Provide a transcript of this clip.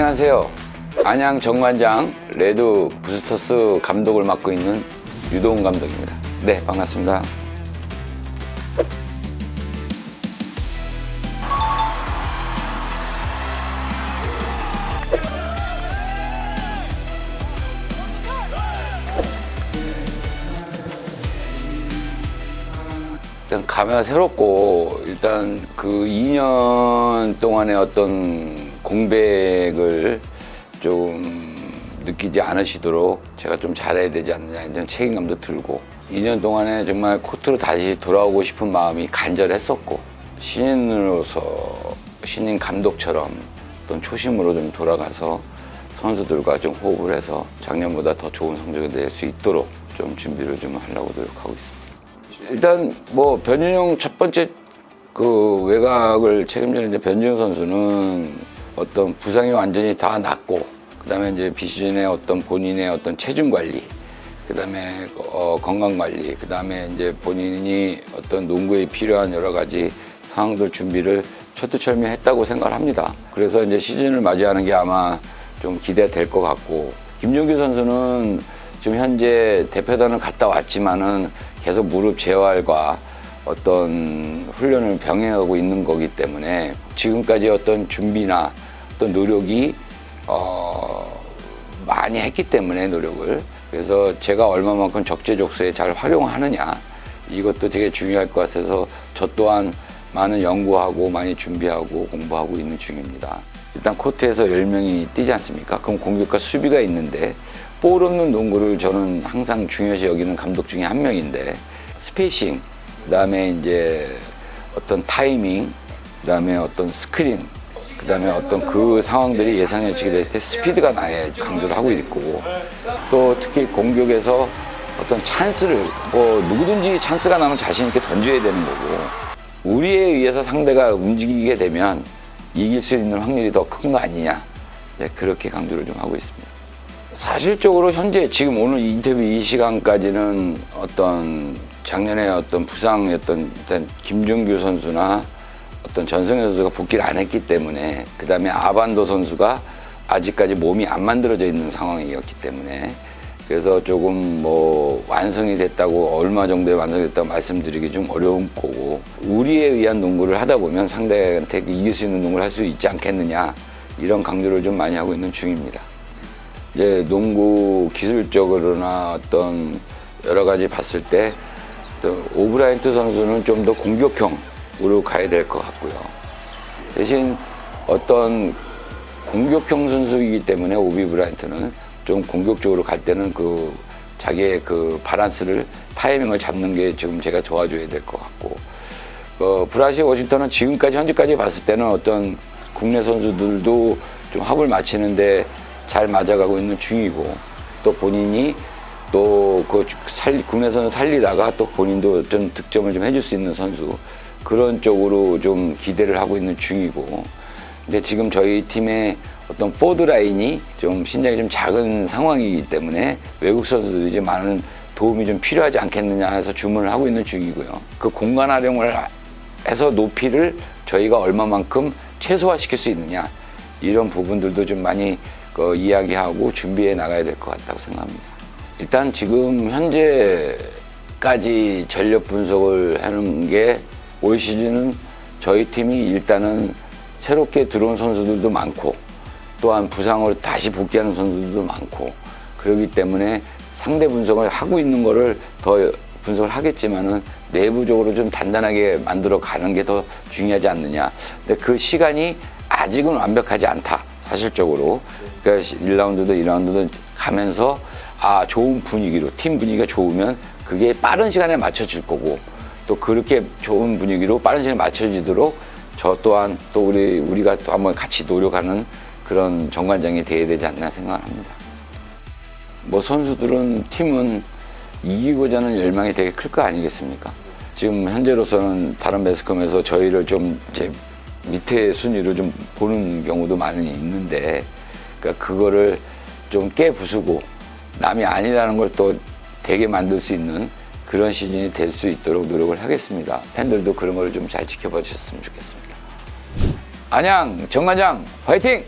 안녕하세요. 안양 정관장 레드 부스터스 감독을 맡고 있는 유동훈 감독입니다. 네, 반갑습니다. 일단 감회가 새롭고 일단 그 2년 동안의 어떤 공백을 좀 느끼지 않으시도록 제가 좀 잘해야 되지 않느냐 이런 책임감도 들고 2년 동안에 정말 코트로 다시 돌아오고 싶은 마음이 간절했었고 신인으로서 신인 감독처럼 어떤 초심으로 좀 돌아가서 선수들과 좀 호흡을 해서 작년보다 더 좋은 성적을 낼 수 있도록 좀 준비를 좀 하려고 노력하고 있습니다. 일단 뭐 변준영 첫 번째 그 외곽을 책임지는 변준영 선수는 어떤 부상이 완전히 다 낫고 그다음에 이제 비시즌의 어떤 본인의 어떤 체중 관리 그다음에 어, 건강 관리 그다음에 이제 본인이 어떤 농구에 필요한 여러 가지 상황들 준비를 철두철미했다고 생각을 합니다. 그래서 이제 시즌을 맞이하는 게 아마 좀 기대될 것 같고 김종규 선수는 지금 현재 대표단을 갔다 왔지만은 계속 무릎 재활과 어떤 훈련을 병행하고 있는 거기 때문에 지금까지 어떤 준비나 어떤 노력이 어 많이 했기 때문에 노력을 그래서 제가 얼마만큼 적재적소에 잘 활용하느냐 이것도 되게 중요할 것 같아서 저 또한 많은 연구하고 많이 준비하고 공부하고 있는 중입니다. 일단 코트에서 10명이 뛰지 않습니까? 그럼 공격과 수비가 있는데 볼 없는 농구를 저는 항상 중요시 여기는 감독 중에 한 명인데 스페이싱 그다음에 이제 어떤 타이밍 그다음에 어떤 스크린 그 다음에 어떤 그 상황들이 예상치게 됐을 때 스피드가 나야 강조를 하고 있고 또 특히 공격에서 어떤 찬스를 뭐 누구든지 찬스가 나면 자신 있게 던져야 되는 거고 우리에 의해서 상대가 움직이게 되면 이길 수 있는 확률이 더 큰 거 아니냐 그렇게 강조를 좀 하고 있습니다. 사실적으로 현재 지금 오늘 이 인터뷰 이 시간까지는 어떤 작년에 어떤 부상이었던 일단 김종규 선수나 어떤 전성현 선수가 복귀를 안 했기 때문에 그 다음에 아반도 선수가 아직까지 몸이 안 만들어져 있는 상황이었기 때문에 그래서 조금 뭐 완성이 됐다고 얼마 정도에 완성됐다고 말씀드리기 좀 어려운 거고 우리에 의한 농구를 하다 보면 상대한테 이길 수 있는 농구를 할 수 있지 않겠느냐 이런 강조를 좀 많이 하고 있는 중입니다. 이제 농구 기술적으로나 어떤 여러 가지 봤을 때또 오브라이트 선수는 좀 더 공격형 으로 가야 될 것 같고요. 대신 어떤 공격형 선수이기 때문에 오비 브라이트는 좀 공격적으로 갈 때는 그 자기의 그 바란스를 타이밍을 잡는 게 지금 제가 도와줘야 될 것 같고 어, 브라시 워싱턴은 지금까지 현재까지 봤을 때는 어떤 국내 선수들도 좀 합을 맞추는데 잘 맞아가고 있는 중이고 또 본인이 또그 국내선을 살리다가 또 본인도 좀 득점을 좀 해줄 수 있는 선수 그런 쪽으로 좀 기대를 하고 있는 중이고 근데 지금 저희 팀의 어떤 포드 라인이 좀 신장이 좀 작은 상황이기 때문에 외국 선수들이 좀 많은 도움이 좀 필요하지 않겠느냐 해서 주문을 하고 있는 중이고요. 그 공간 활용을 해서 높이를 저희가 얼마만큼 최소화시킬 수 있느냐 이런 부분들도 좀 많이 그 이야기하고 준비해 나가야 될 것 같다고 생각합니다. 일단 지금 현재까지 전력 분석을 하는 게 올 시즌은 저희 팀이 일단은 새롭게 들어온 선수들도 많고 또한 부상으로 다시 복귀하는 선수들도 많고 그렇기 때문에 상대 분석을 하고 있는 거를 더 분석을 하겠지만은 내부적으로 좀 단단하게 만들어 가는 게 더 중요하지 않느냐. 근데 그 시간이 아직은 완벽하지 않다. 사실적으로. 그러니까 1라운드도 2라운드도 가면서 아, 좋은 분위기로 팀 분위기가 좋으면 그게 빠른 시간에 맞춰질 거고 또 그렇게 좋은 분위기로 빠른 시간에 맞춰지도록 저 또한 또 우리 우리가 또 한번 같이 노력하는 그런 정관장이 돼야 되지 않나 생각을 합니다. 뭐 선수들은 팀은 이기고자 하는 열망이 되게 클 거 아니겠습니까? 지금 현재로서는 다른 매스컴에서 저희를 좀 이제 밑에 순위로 좀 보는 경우도 많이 있는데 그러니까 그거를 좀 깨부수고 남이 아니라는 걸 또 되게 만들 수 있는 그런 시즌이 될 수 있도록 노력을 하겠습니다. 팬들도 그런 걸 좀 잘 지켜봐 주셨으면 좋겠습니다. 안양 정관장 화이팅!